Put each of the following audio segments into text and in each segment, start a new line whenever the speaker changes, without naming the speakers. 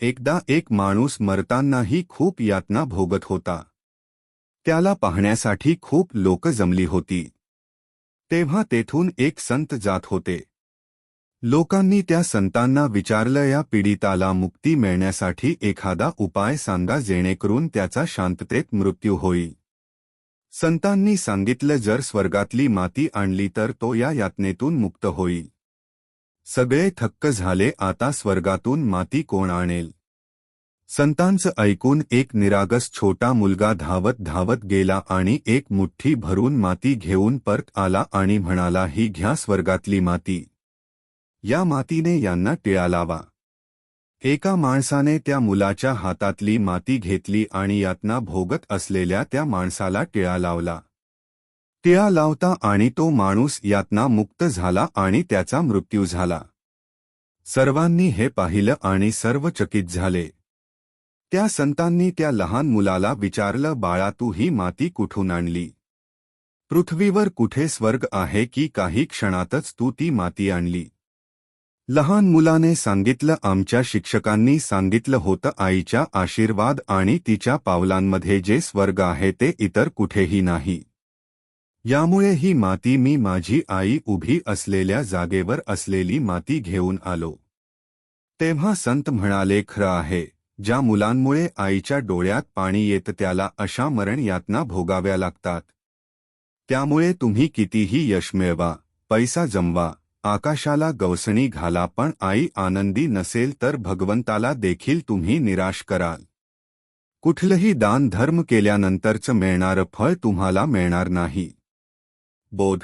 एकदा एक माणूस मरतानाही खूप यातना भोगत होता. त्याला पाहण्यासाठी खूप लोक जमली होती. तेव्हा तेथून एक संत जात होते. लोकांनी त्या संतांना विचारलं या पीडिताला मुक्ती मिळण्यासाठी एखादा उपाय सांगा जेणेकरून त्याचा शांततेत मृत्यू होई. संतांनी सांगितलं जर स्वर्गातली माती आणली तर तो या यातनेतून मुक्त होई. सगळे थक्क झाले आता स्वर्गातून माती कोण आणेल? संतांचं ऐकून एक निरागस छोटा मुलगा धावत धावत गेला आणि एक मुठ्ठी भरून माती घेऊन परत आला आणि म्हणाला ही घ्या स्वर्गातली माती. या मातीने यांना टिळा लावा. एका माणसाने त्या मुलाच्या हातातली माती घेतली आणि यातना भोगत असलेल्या त्या माणसाला टिळा लावला. टिळा लावता आणि तो माणूस यातना मुक्त झाला आणि त्याचा मृत्यू झाला. सर्वांनी हे पाहिलं आणि सर्व चकित झाले. त्या संतांनी त्या लहान मुलाला विचारलं बाळा तू ही माती कुठून आणली? पृथ्वीवर कुठे स्वर्ग आहे की काही क्षणातच तू ती माती आणली लहान मुलाने सांगितलं आमच्या शिक्षकांनी सांगितलं होतं आईच्या आशीर्वाद आणि तिच्या पावलांमध्ये जे स्वर्ग आहे ते इतर कुठेही नाही. यामुळे ही माती मी माझी आई उभी असलेल्या जागेवर असलेली माती घेऊन आलो. तेव्हा संत म्हणाले खरं आहे ज्या मुलांमुळे आईच्या डोळ्यात पाणी येत त्याला अशा मरण यातना भोगाव्या लागतात. त्यामुळे तुम्ही कितीही यश मिळवा पैसा जमवा आकाशाला गवसणी घाला पण आई आनंदी नसेल तर भगवंताला देखील तुम्ही निराश कराल. कुठलंही दान धर्म केल्यानंतरचं मिळणारं फळ तुम्हाला मिळणार नाही. बोध.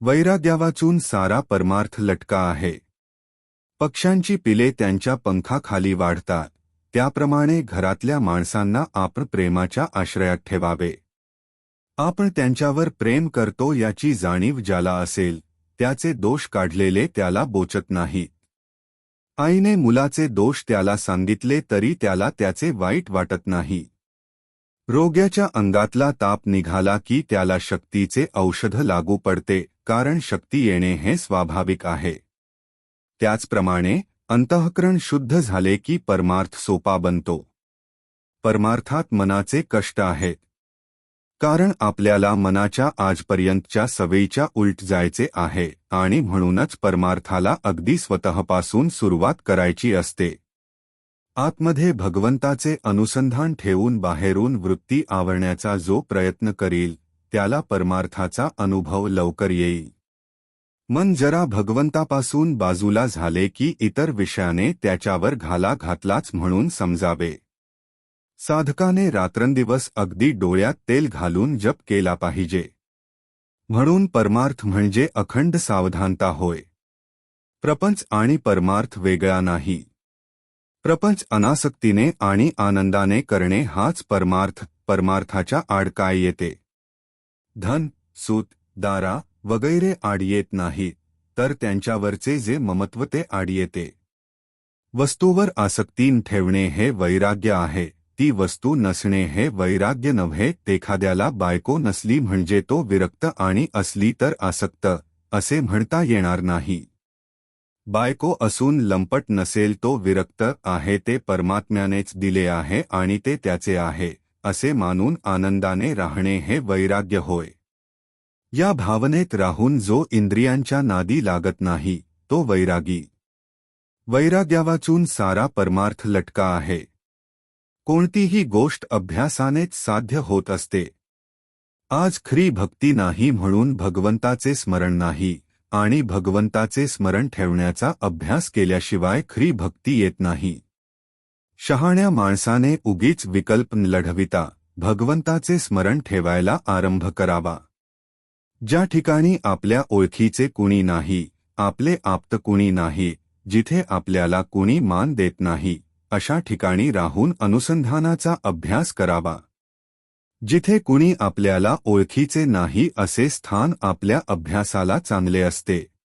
वैराग्यावाचून सारा परमार्थ लटका आहे. पक्ष्यांची पिले त्यांच्या पंखाखाली वाढतात. त्याप्रमाणे घरातल्या माणसांना आपण प्रेमाच्या आश्रयात ठेवावे. आपण त्यांच्यावर प्रेम करतो याची जाणीव ज्याला असेल त्याचे दोष काढलेले त्याला बोचत नाही आईने मुलाचे दोष त्याला सांगितले तरी त्याला त्याचे वाईट वाटत नाही. रोग्याच्या अंगातला ताप निघाला की त्याला शक्तीचे औषध लागू पडते कारण शक्ती येणे हे स्वाभाविक आहे. त्याचप्रमाणे अंतःकरण शुद्ध झाले की परमार्थ सोपा बनतो. परमार्थात मनाचे कष्ट आहेत. कारण आपल्याला मनाच्या आजपर्यंतच्या सवयीच्या उलट जायचे आहे आणि म्हणूनच परमार्थाला अगदी स्वतःपासून सुरुवात करायची असते. आतमध्ये भगवंताचे अनुसंधान ठेवून बाहेरून वृत्ती आवरण्याचा जो प्रयत्न करील त्याला परमार्थाचा अनुभव लवकर येईल. मन जरा भगवंतापासून बाजूला झाले की इतर विषयाने त्याच्यावर घाला घातलाच म्हणून समजावे. साधकाने रात्रंदिवस अगदी डोळ्यात तेल घालून जप केला पाहिजे. म्हणून परमार्थ म्हणजे अखंड सावधानता होय. प्रपंच आणि परमार्थ वेगळा नाही. प्रपंच अनासक्तीने आणि आनंदाने करणे हाच परमार्थ परमार्थाच्या आड काय येते. धन सूत दारा वगैरे आड येत नाहीत तर त्यांच्यावरचे जे ममत्व ते आड येते. वस्तूवर आसक्तीन ठेवणे हे वैराग्य आहे ती वस्तू नसणे हे वैराग्य नव्हे एखाद्याला बायको नसली म्हणजे तो विरक्त आणि असली तर आसक्त असे म्हणता येणार नाही. बायको असून लंपट नसेल तो विरक्त आहे ते परमात्म्यानेच दिले आहे आणि ते त्याचे आहे असे मानून आनंदाने राहणे हे वैराग्य होय. या भावनेत राहून जो इंद्रियांच्या नादी लागत नाही तो वैरागी. वैराग्यावाचून सारा परमार्थ लटका आहे. कोणतीही गोष्ट अभ्यासानेच साध्य होत असते. आज खरी भक्ती नाही म्हणून भगवंताचे स्मरण नाही. आणि भगवंताचे स्मरण ठेवण्याचा अभ्यास केल्याशिवाय खरी भक्ती येत नाही. शहाण्या माणसाने उगीच विकल्प लढविता भगवंताचे स्मरण ठेवायला आरंभ करावा. ज्या ठिकाणी आपल्या ओळखीचे कुणी नाही आपले आप्त कुणी नाही जिथे आपल्याला कुणी मान देत नाही अशा ठिकाणी राहून अनुसंधानाचा अभ्यास करावा. जिथे कुणी आपल्याला ओळखीचे नाही असे स्थान आपल्या अभ्यासाला चांगले असते.